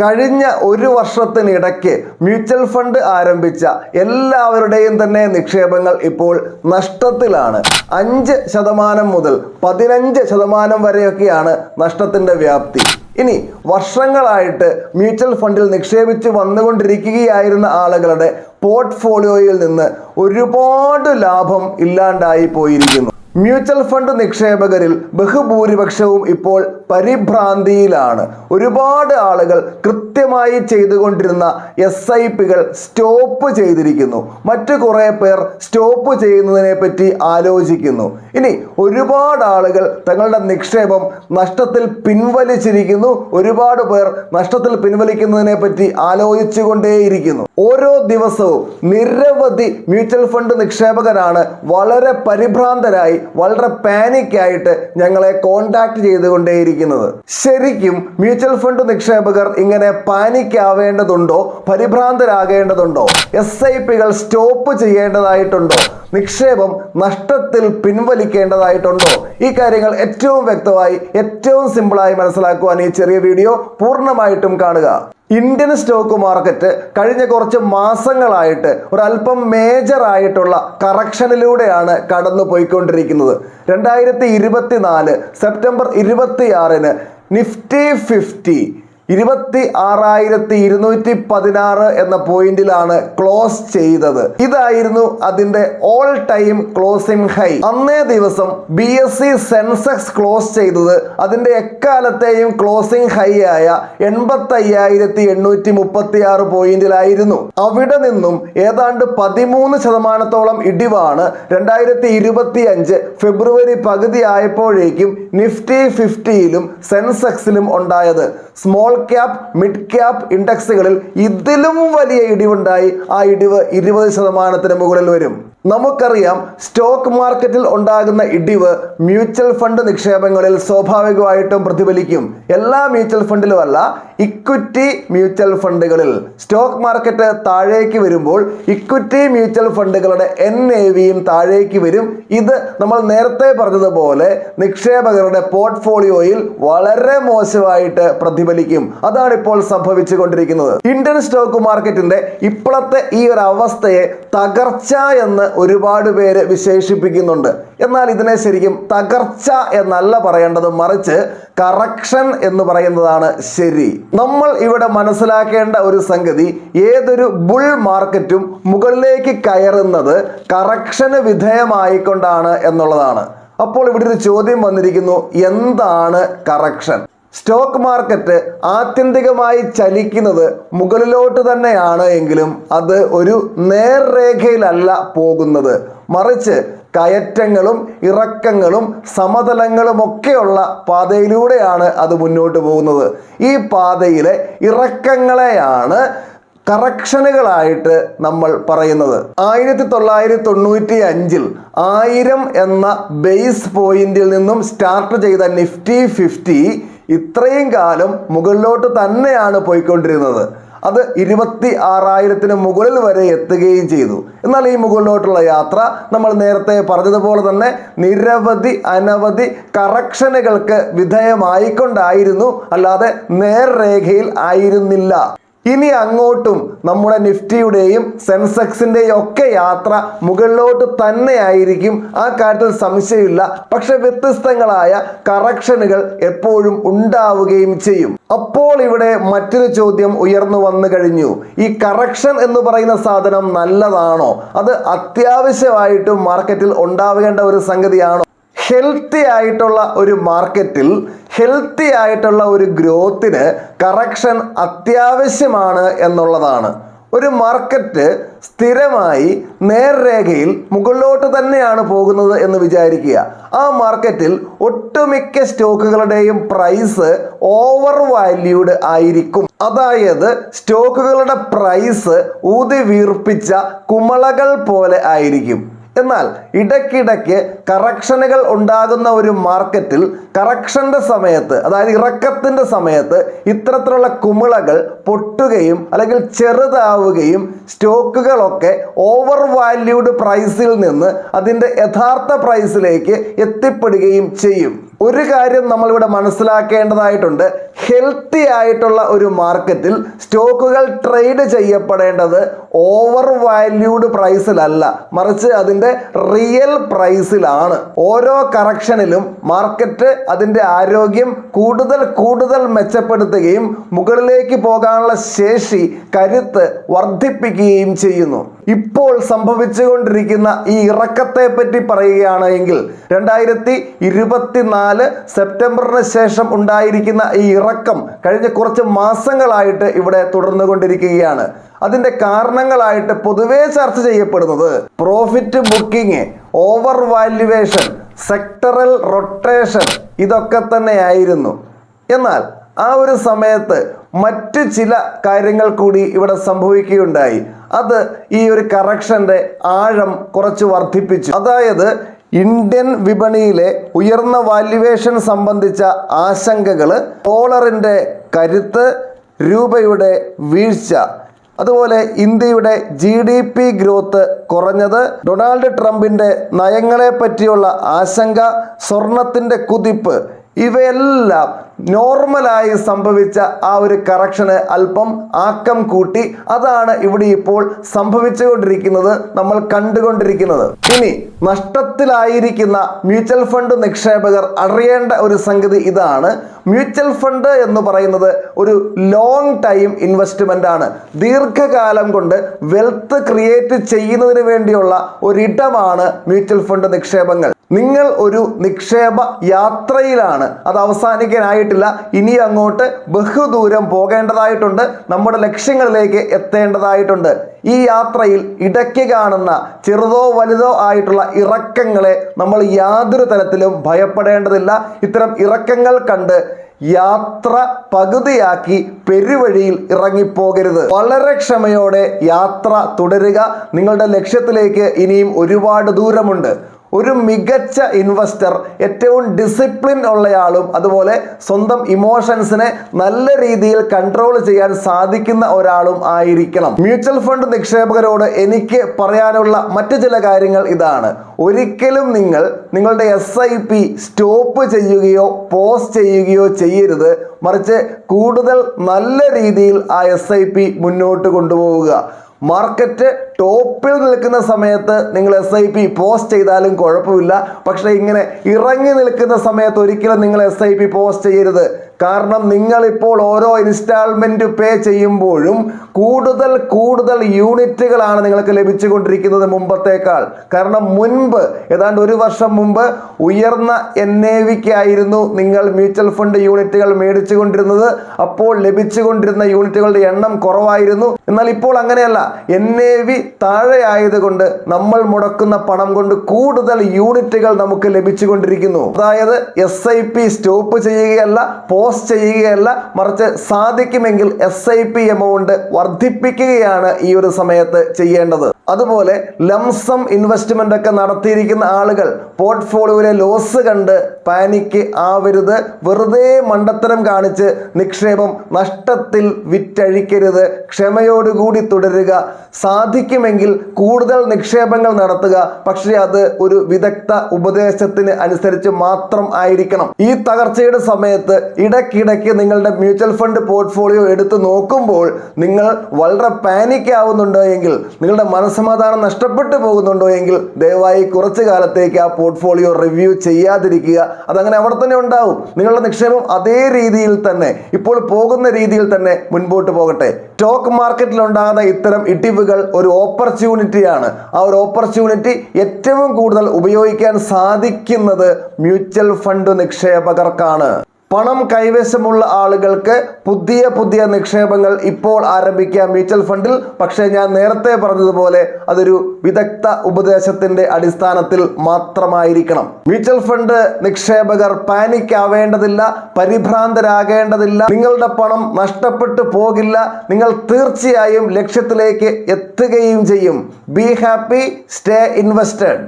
കഴിഞ്ഞ ഒരു വർഷത്തിനിടയ്ക്ക് mutual fund ആരംഭിച്ച എല്ലാവരുടെയും തന്നെ നിക്ഷേപങ്ങൾ ഇപ്പോൾ നഷ്ടത്തിലാണ്. അഞ്ച് ശതമാനം മുതൽ പതിനഞ്ച് ശതമാനം വരെയൊക്കെയാണ് നഷ്ടത്തിന്റെ വ്യാപ്തി. ഇനി വർഷങ്ങളായിട്ട് മ്യൂച്വൽ ഫണ്ടിൽ നിക്ഷേപിച്ച് വന്നുകൊണ്ടിരിക്കുകയായിരുന്ന ആളുകളുടെ പോർട്ട്ഫോളിയോയിൽ നിന്ന് ഒരുപാട് ലാഭം ഇല്ലാണ്ടായി പോയിരിക്കുന്നു. മ്യൂച്വൽ ഫണ്ട് നിക്ഷേപകരിൽ ബഹുഭൂരിപക്ഷവും ഇപ്പോൾ പരിഭ്രാന്തിയിലാണ്. ഒരുപാട് ആളുകൾ കൃത്യമായി ചെയ്തുകൊണ്ടിരുന്ന എസ് ഐ പികൾ സ്റ്റോപ്പ് ചെയ്തിരിക്കുന്നു. മറ്റു കുറേ പേർ സ്റ്റോപ്പ് ചെയ്യുന്നതിനെ പറ്റി ആലോചിക്കുന്നു. ഇനി ഒരുപാട് ആളുകൾ തങ്ങളുടെ നിക്ഷേപം നഷ്ടത്തിൽ പിൻവലിച്ചിരിക്കുന്നു. ഒരുപാട് പേർ നഷ്ടത്തിൽ പിൻവലിക്കുന്നതിനെ പറ്റി ആലോചിച്ചുകൊണ്ടേയിരിക്കുന്നു. ഓരോ ദിവസവും നിരവധി മ്യൂച്വൽ ഫണ്ട് നിക്ഷേപകരാണ് വളരെ പരിഭ്രാന്തരായി വളരെ പാനിക്കായിട്ട് ഞങ്ങളെ കോണ്ടാക്ട് ചെയ്തുകൊണ്ടേയിരിക്കുന്നത്. ശരിക്കും മ്യൂച്വൽ ഫണ്ട് നിക്ഷേപകർ ഇങ്ങനെ പാനിക് ആവേണ്ടതുണ്ടോ? പരിഭ്രാന്തരാകേണ്ടതുണ്ടോ? എസ് ഐ പികൾ സ്റ്റോപ്പ് ചെയ്യേണ്ടതായിട്ടുണ്ടോ? നിക്ഷേപം നഷ്ടത്തിൽ പിൻവലിക്കേണ്ടതായിട്ടുണ്ടോ? ഈ കാര്യങ്ങൾ ഏറ്റവും വ്യക്തമായി ഏറ്റവും സിമ്പിളായി മനസ്സിലാക്കുവാൻ ഈ ചെറിയ വീഡിയോ പൂർണമായിട്ടും കാണുക. ഇന്ത്യൻ സ്റ്റോക്ക് മാർക്കറ്റ് കഴിഞ്ഞ കുറച്ച് മാസങ്ങളായിട്ട് ഒരല്പം മേജർ ആയിട്ടുള്ള കറക്ഷനിലൂടെയാണ് കടന്നു പോയിക്കൊണ്ടിരിക്കുന്നത് രണ്ടായിരത്തി ഇരുപത്തിനാല് സെപ്റ്റംബർ ഇരുപത്തിയാറിന് നിഫ്റ്റി ഫിഫ്റ്റി ഇരുപത്തി ആറായിരത്തി ഇരുന്നൂറ്റി പതിനാറ് എന്ന പോയിന്റിലാണ് ക്ലോസ് ചെയ്തത്. ഇതായിരുന്നു അതിന്റെ ഓൾ ടൈം ക്ലോസിംഗ് ഹൈ അന്നേ ദിവസം B S E Sensex close ചെയ്തത് അതിന്റെ എക്കാലത്തെയും ക്ലോസിംഗ് ഹൈ ആയ എൺപത്തി അയ്യായിരത്തി എണ്ണൂറ്റി മുപ്പത്തി ആറ് പോയിന്റിലായിരുന്നു. അവിടെ നിന്നും ഏതാണ്ട് പതിമൂന്ന് ശതമാനത്തോളം ഇടിവാണ് രണ്ടായിരത്തി ഇരുപത്തി അഞ്ച് ഫെബ്രുവരി പകുതി ആയപ്പോഴേക്കും നിഫ്റ്റി ഫിഫ്റ്റിയിലും സെൻസെക്സിലും ഉണ്ടായത്. സ്മോൾ ക്യാപ് മിഡ് ക്യാപ് ഇൻഡെക്സുകളിൽ ഇതിലും വലിയ ഇടിവുണ്ടായി. ആ ഇടിവ് ഇരുപത് ശതമാനത്തിന് മുകളിൽ വരും. നമുക്കറിയാം സ്റ്റോക്ക് മാർക്കറ്റിൽ ഉണ്ടാകുന്ന ഇടിവ് മ്യൂച്വൽ ഫണ്ട് നിക്ഷേപങ്ങളിൽ സ്വാഭാവികമായിട്ടും പ്രതിഫലിക്കും. എല്ലാ മ്യൂച്വൽ ഫണ്ടിലുമല്ല ഇക്വിറ്റി മ്യൂച്വൽ ഫണ്ടുകളിൽ. സ്റ്റോക്ക് മാർക്കറ്റ് താഴേക്ക് വരുമ്പോൾ ഇക്വിറ്റി മ്യൂച്വൽ ഫണ്ടുകളുടെ എൻ എ വിയും താഴേക്ക് വരും. ഇത് നമ്മൾ നേരത്തെ പറഞ്ഞതുപോലെ നിക്ഷേപകരുടെ പോർട്ട്ഫോളിയോയിൽ വളരെ മോശമായിട്ട് പ്രതിഫലിക്കും. അതാണ് ഇപ്പോൾ സംഭവിച്ചു കൊണ്ടിരിക്കുന്നത് ഇന്ത്യൻ സ്റ്റോക്ക് മാർക്കറ്റിന്റെ ഇപ്പോഴത്തെ ഈ ഒരു അവസ്ഥയെ തകർച്ച എന്ന് ഒരുപാട് പേര് വിശേഷിപ്പിക്കുന്നുണ്ട്. എന്നാൽ ഇതിനെ ശരിക്കും തകർച്ച എന്നല്ല പറയേണ്ടത് മറിച്ച് കറക്ഷൻ എന്ന് പറയുന്നതാണ് ശരി. നമ്മൾ ഇവിടെ മനസ്സിലാക്കേണ്ട ഒരു സംഗതി ഏതൊരു ബുൾ മാർക്കറ്റും മുകളിലേക്ക് കയറുന്നത് കറക്ഷന് വിധേയമായിക്കൊണ്ടാണ് എന്നുള്ളതാണ്. അപ്പോൾ ഇവിടെ ഒരു ചോദ്യം വന്നിരിക്കുന്നു എന്താണ് കറക്ഷൻ സ്റ്റോക്ക് മാർക്കറ്റ് ആത്യന്തികമായി ചലിക്കുന്നത് മുകളിലോട്ട് തന്നെയാണ് എങ്കിലും അത് ഒരു നേർരേഖയിലല്ല പോകുന്നത്. മറിച്ച് കയറ്റങ്ങളും ഇറക്കങ്ങളും സമതലങ്ങളും ഒക്കെയുള്ള പാതയിലൂടെയാണ് അത് മുന്നോട്ട് പോകുന്നത്. ഈ പാതയിലെ ഇറക്കങ്ങളെയാണ് കറക്ഷനുകളായിട്ട് നമ്മൾ പറയുന്നത്. ആയിരത്തി തൊള്ളായിരത്തി തൊണ്ണൂറ്റി അഞ്ചിൽ ആയിരം എന്ന ബേസ് പോയിന്റിൽ നിന്നും സ്റ്റാർട്ട് ചെയ്ത നിഫ്റ്റി ഫിഫ്റ്റി ഇത്രയും കാലം മുകളിലോട്ട് തന്നെയാണ് പോയിക്കൊണ്ടിരുന്നത്. അത് ഇരുപത്തി ആറായിരത്തിന് മുകളിൽ വരെ എത്തുകയും ചെയ്തു. എന്നാൽ ഈ മുകളിലോട്ടുള്ള യാത്ര നമ്മൾ നേരത്തെ പറഞ്ഞതുപോലെ തന്നെ നിരവധി അനവധി കറക്ഷനുകൾക്ക് വിധേയമായിക്കൊണ്ടായിരുന്നു. അല്ലാതെ നേർരേഖയിൽ ആയിരുന്നില്ല. ഇനി അങ്ങോട്ടും നമ്മുടെ നിഫ്റ്റിയുടെയും സെൻസെക്സിന്റെയും ഒക്കെ യാത്ര മുകളിലോട്ട് തന്നെയായിരിക്കും. ആ കാര്യത്തിൽ സംശയമില്ല. പക്ഷെ വ്യത്യസ്തങ്ങളായ കറക്ഷനുകൾ എപ്പോഴും ഉണ്ടാവുകയും ചെയ്യും. അപ്പോൾ ഇവിടെ മറ്റൊരു ചോദ്യം ഉയർന്നു വന്നു കഴിഞ്ഞു. ഈ കറക്ഷൻ എന്ന് പറയുന്ന സാധനം നല്ലതാണോ? അത് അത്യാവശ്യമായിട്ടും മാർക്കറ്റിൽ ഉണ്ടാവേണ്ട ഒരു സംഗതിയാണോ? ഹെൽത്തി ആയിട്ടുള്ള ഒരു മാർക്കറ്റിൽ ഹെൽത്തി ആയിട്ടുള്ള ഒരു ഗ്രോത്തിന് കറക്ഷൻ അത്യാവശ്യമാണ് എന്നുള്ളതാണ്. ഒരു മാർക്കറ്റ് സ്ഥിരമായി നേർരേഖയിൽ മുകളിലോട്ട് തന്നെയാണ് പോകുന്നത് എന്ന് വിചാരിക്കുക. ആ മാർക്കറ്റിൽ ഒട്ടുമിക്ക സ്റ്റോക്കുകളുടെയും പ്രൈസ് ഓവർ വാല്യൂഡ് ആയിരിക്കും. അതായത് സ്റ്റോക്കുകളുടെ പ്രൈസ് ഊതി വീർപ്പിച്ച കുമളകൾ പോലെ ആയിരിക്കും. എന്നാൽ ഇടയ്ക്കിടയ്ക്ക് കറക്ഷനുകൾ ഉണ്ടാകുന്ന ഒരു മാർക്കറ്റിൽ കറക്ഷന്റെ സമയത്ത് അതായത് ഇറക്കത്തിന്റെ സമയത്ത് ഇത്തരത്തിലുള്ള കുമിളകൾ പൊട്ടുകയും അല്ലെങ്കിൽ ചെറുതാവുകയും സ്റ്റോക്കുകളൊക്കെ ഓവർ വാല്യൂഡ് പ്രൈസിൽ നിന്ന് അതിന്റെ യഥാർത്ഥ പ്രൈസിലേക്ക് എത്തിപ്പെടുകയും ചെയ്യും. ഒരു കാര്യം നമ്മളിവിടെ മനസ്സിലാക്കേണ്ടതായിട്ടുണ്ട്. ഹെൽത്തി ആയിട്ടുള്ള ഒരു മാർക്കറ്റിൽ സ്റ്റോക്കുകൾ ട്രേഡ് ചെയ്യപ്പെടേണ്ടത് ഓവർ വാല്യൂഡ് പ്രൈസിലല്ല. മറിച്ച് അതിന്റെ റിയൽ പ്രൈസിലാണ്. ഓരോ കറക്ഷനിലും മാർക്കറ്റ് അതിന്റെ ആരോഗ്യം കൂടുതൽ കൂടുതൽ മെച്ചപ്പെടുത്തുകയും മുകളിലേക്ക് പോകാനുള്ള ശേഷി കരുത്ത് വർദ്ധിപ്പിക്കുകയും ചെയ്യുന്നു. ഇപ്പോൾ സംഭവിച്ചുകൊണ്ടിരിക്കുന്ന ഈ ഇറക്കത്തെ പറ്റി പറയുകയാണ് എങ്കിൽ രണ്ടായിരത്തി ഇരുപത്തിനാല് സെപ്റ്റംബറിന് ശേഷം ഉണ്ടായിരിക്കുന്ന ഈ ഇറക്കം കഴിഞ്ഞ കുറച്ച് മാസങ്ങളായിട്ട് ഇവിടെ തുടർന്നു കൊണ്ടിരിക്കുകയാണ് അതിന്റെ കാരണങ്ങളായിട്ട് പൊതുവേ ചർച്ച ചെയ്യപ്പെടുന്നത് profit booking over valuation sectoral rotation ഇതൊക്കെ തന്നെയായിരുന്നു. എന്നാൽ ആ ഒരു സമയത്ത് മറ്റ് ചില കാര്യങ്ങൾ കൂടി ഇവിടെ സംഭവിക്കുകയുണ്ടായി. അത് ഈ ഒരു കറക്ഷന്റെ ആഴം കുറച്ച് വർദ്ധിപ്പിച്ചു. അതായത് ഇന്ത്യൻ വിപണിയിലെ ഉയർന്ന വാല്യുവേഷൻ സംബന്ധിച്ച ആശങ്കകൾ ഡോളറിന്റെ കരുത്ത് രൂപയുടെ വീഴ്ച അതുപോലെ ഇന്ത്യയുടെ ജി ഡി പി ഗ്രോത്ത് കുറഞ്ഞത് ഡൊണാൾഡ് ട്രംപിന്റെ നയങ്ങളെ പറ്റിയുള്ള ആശങ്ക സ്വർണത്തിന്റെ കുതിപ്പ് ഇവയെല്ലാം നോർമലായി സംഭവിച്ച ആ ഒരു കറക്ഷന് അല്പം ആക്കം കൂട്ടി അതാണ് ഇവിടെ ഇപ്പോൾ സംഭവിച്ചുകൊണ്ടിരിക്കുന്നത് നമ്മൾ കണ്ടുകൊണ്ടിരിക്കുന്നത്. ഇനി നഷ്ടത്തിലായിരിക്കുന്ന മ്യൂച്വൽ ഫണ്ട് നിക്ഷേപകർ അറിയേണ്ട ഒരു സംഗതി ഇതാണ്. മ്യൂച്വൽ ഫണ്ട് എന്ന് പറയുന്നത് ഒരു ലോങ് ടൈം ഇൻവെസ്റ്റ്മെന്റ് ആണ്. ദീർഘകാലം കൊണ്ട് വെൽത്ത് ക്രിയേറ്റ് ചെയ്യുന്നതിന് വേണ്ടിയുള്ള ഒരിടമാണ് മ്യൂച്വൽ ഫണ്ട് നിക്ഷേപങ്ങൾ. നിങ്ങൾ ഒരു നിക്ഷേപ യാത്രയിലാണ്. അത് അവസാനിക്കാനായിട്ടില്ല. ഇനി അങ്ങോട്ട് ബഹുദൂരം പോകേണ്ടതായിട്ടുണ്ട്. നമ്മുടെ ലക്ഷ്യങ്ങളിലേക്ക് എത്തേണ്ടതായിട്ടുണ്ട്. ഈ യാത്രയിൽ ഇടയ്ക്ക് കാണുന്ന ചെറുതോ വലുതോ ആയിട്ടുള്ള ഇറക്കങ്ങളെ നമ്മൾ യാതൊരു തരത്തിലും ഭയപ്പെടേണ്ടതില്ല. ഇത്തരം ഇറക്കങ്ങൾ കണ്ട് യാത്ര പകുതിയാക്കി പെരുവഴിയിൽ ഇറങ്ങിപ്പോകരുത്. വളരെ ക്ഷമയോടെ യാത്ര തുടരുക. നിങ്ങളുടെ ലക്ഷ്യത്തിലേക്ക് ഇനിയും ഒരുപാട് ദൂരമുണ്ട്. ഒരു മികച്ച ഇൻവെസ്റ്റർ ഏറ്റവും ഡിസിപ്ലിൻ ഉള്ളയാളും അതുപോലെ സ്വന്തം ഇമോഷൻസിനെ നല്ല രീതിയിൽ കൺട്രോൾ ചെയ്യാൻ സാധിക്കുന്ന ഒരാളും ആയിരിക്കണം. മ്യൂച്വൽ ഫണ്ട് നിക്ഷേപകരോട് എനിക്ക് പറയാനുള്ള മറ്റു ചില കാര്യങ്ങൾ ഇതാണ്. ഒരിക്കലും നിങ്ങൾ നിങ്ങളുടെ എസ് ഐ പി സ്റ്റോപ്പ് ചെയ്യുകയോ പോസ് ചെയ്യുകയോ ചെയ്യരുത്. മറിച്ച് കൂടുതൽ നല്ല രീതിയിൽ ആ എസ് ഐ പി മുന്നോട്ട് കൊണ്ടുപോവുക. മാർക്കറ്റ് ടോപ്പിൽ നിൽക്കുന്ന സമയത്ത് നിങ്ങൾ എസ് ഐ പി പോസ്റ്റ് ചെയ്താലും കുഴപ്പമില്ല. പക്ഷേ ഇങ്ങനെ ഇറങ്ങി നിൽക്കുന്ന സമയത്ത് ഒരിക്കലും നിങ്ങൾ എസ് ഐ പി പോസ്റ്റ് ചെയ്യരുത്. കാരണം നിങ്ങളിപ്പോൾ ഓരോ ഇൻസ്റ്റാൾമെന്റ് പേ ചെയ്യുമ്പോഴും കൂടുതൽ കൂടുതൽ യൂണിറ്റുകളാണ് നിങ്ങൾക്ക് ലഭിച്ചുകൊണ്ടിരിക്കുന്നത് മുമ്പത്തേക്കാൾ. കാരണം മുൻപ് ഏതാണ്ട് ഒരു വർഷം മുമ്പ് ഉയർന്ന എൻ എ വിക്കായിരുന്നു നിങ്ങൾ മ്യൂച്വൽ ഫണ്ട് യൂണിറ്റുകൾ മേടിച്ചുകൊണ്ടിരുന്നത്. അപ്പോൾ ലഭിച്ചുകൊണ്ടിരുന്ന യൂണിറ്റുകളുടെ എണ്ണം കുറവായിരുന്നു. എന്നാൽ ഇപ്പോൾ അങ്ങനെയല്ല. എൻ എ വി താഴെയായതുകൊണ്ട് നമ്മൾ മുടക്കുന്ന പണം കൊണ്ട് കൂടുതൽ യൂണിറ്റുകൾ നമുക്ക് ലഭിച്ചുകൊണ്ടിരിക്കുന്നു. അതായത് എസ് ഐ പി സ്റ്റോപ്പ് ചെയ്യുകയല്ല പോസ്റ്റ് ചെയ്യുകയല്ല മറിച്ച് സാധിക്കുമെങ്കിൽ എസ് ഐ പി എമൗണ്ട് വർദ്ധിപ്പിക്കുകയാണ് ഈ ഒരു സമയത്ത് ചെയ്യേണ്ടത്. അതുപോലെ ലംസം ഇൻവെസ്റ്റ്മെന്റ് ഒക്കെ നടത്തിയിരിക്കുന്ന ആളുകൾ പോർട്ട്ഫോളിയോയിലെ ലോസ് കണ്ട് പാനിക്ക് ആവരുത്. വെറുതെ മണ്ടത്തരം കാണിച്ച് നിക്ഷേപം നഷ്ടത്തിൽ വിറ്റഴിക്കരുത്. ക്ഷമയോടുകൂടി തുടരുക. സാധിക്കുമെങ്കിൽ കൂടുതൽ നിക്ഷേപങ്ങൾ നടത്തുക. പക്ഷേ അത് ഒരു വിദഗ്ധ ഉപദേശത്തിന് അനുസരിച്ച് മാത്രം ആയിരിക്കണം. ഈ തകർച്ചയുടെ സമയത്ത് ഇടയ്ക്കിടയ്ക്ക് നിങ്ങളുടെ മ്യൂച്വൽ ഫണ്ട് പോർട്ട്ഫോളിയോ എടുത്തു നോക്കുമ്പോൾ നിങ്ങൾ വളരെ പാനിക് ആവുന്നുണ്ടോ എങ്കിൽ നിങ്ങളുടെ മനസ്സമാധാനം നഷ്ടപ്പെട്ടു പോകുന്നുണ്ടോ എങ്കിൽ ദയവായി കുറച്ച് കാലത്തേക്ക് ആ പോർട്ട്ഫോളിയോ റിവ്യൂ ചെയ്യാതിരിക്കുക. അതങ്ങനെ അവിടെ തന്നെ ഉണ്ടാവും. നിങ്ങളുടെ നിക്ഷേപം അതേ രീതിയിൽ തന്നെ ഇപ്പോൾ പോകുന്ന രീതിയിൽ തന്നെ മുൻപോട്ട് പോകട്ടെ. സ്റ്റോക്ക് മാർക്കറ്റിൽ ഉണ്ടാകുന്ന ഇത്തരം ഇടിവുകൾ ഒരു ഓപ്പർച്യൂണിറ്റിയാണ് ആ ഒരു ഓപ്പർച്യൂണിറ്റി ഏറ്റവും കൂടുതൽ ഉപയോഗിക്കാൻ സാധിക്കുന്നത് മ്യൂച്വൽ ഫണ്ട് നിക്ഷേപകർക്കാണ്. പണം കൈവശമുള്ള ആളുകൾക്ക് പുതിയ പുതിയ നിക്ഷേപങ്ങൾ ഇപ്പോൾ ആരംഭിക്കാം. മ്യൂച്വൽ ഫണ്ടിൽ പക്ഷേ ഞാൻ നേരത്തെ പറഞ്ഞതുപോലെ അതൊരു വിദഗ്ധ ഉപദേശത്തിന്റെ അടിസ്ഥാനത്തിൽ മാത്രമായിരിക്കണം. മ്യൂച്വൽ ഫണ്ട് നിക്ഷേപകർ പാനിക് ആവേണ്ടതില്ല പരിഭ്രാന്തരാകേണ്ടതില്ല നിങ്ങളുടെ പണം നഷ്ടപ്പെട്ടു പോകില്ല നിങ്ങൾ തീർച്ചയായും ലക്ഷ്യത്തിലേക്ക് എത്തുകയും ചെയ്യും. Be happy stay invested.